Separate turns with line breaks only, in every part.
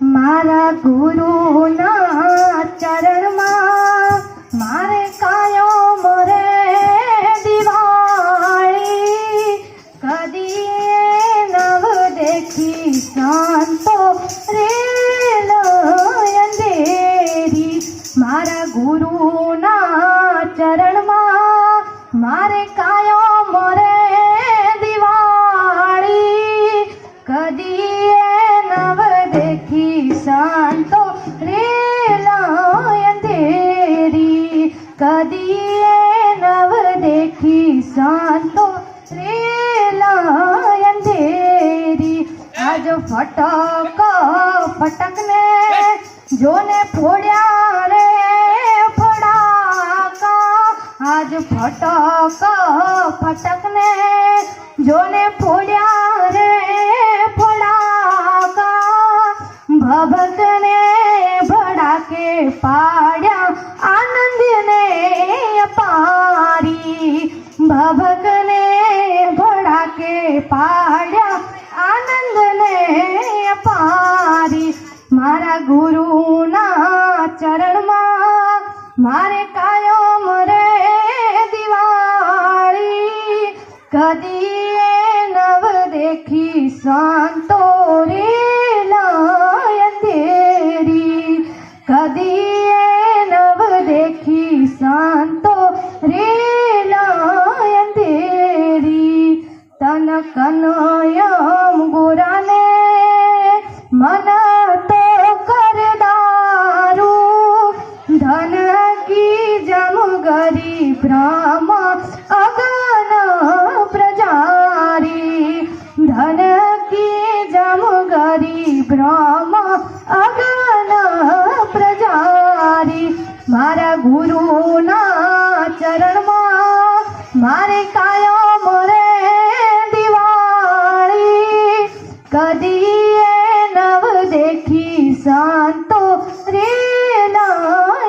મારા ગુરુના ચરણમાં મારે કાયો મરે દિવાળી. કદી નવ દેખી શાંતો રે અંધેરી. મારા ગુરુના ચરણમાં મારે કાયો મરે દિવાળી. કદી दिए नव देखी सांतो रेलाय अंधेरी आज फटक फटकने, जोने फोड़ा रे फटाका आज फटक फटकने, जोने फोड़ा रे फटाका भगत ने भड़ा के पाड़ा પાડ્યા આનંદને પારી મારા ગુરુના ચરણમાં મારે કાયમ રે દિવાળી. કદી નવ દેખી શાંતો કનયમ ગુરાને મન તો કરદારું ધન કી જમ ગરી બ્રહ્મ અગન પ્રજારી. ધન કી જમ ગરી બ્રહ્મ અગન પ્રજારી. મારા ગુરુના કદી નવ દેખી શાંતો રે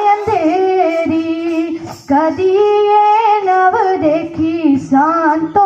અંધેરી કદી નવ દેખી શાંતો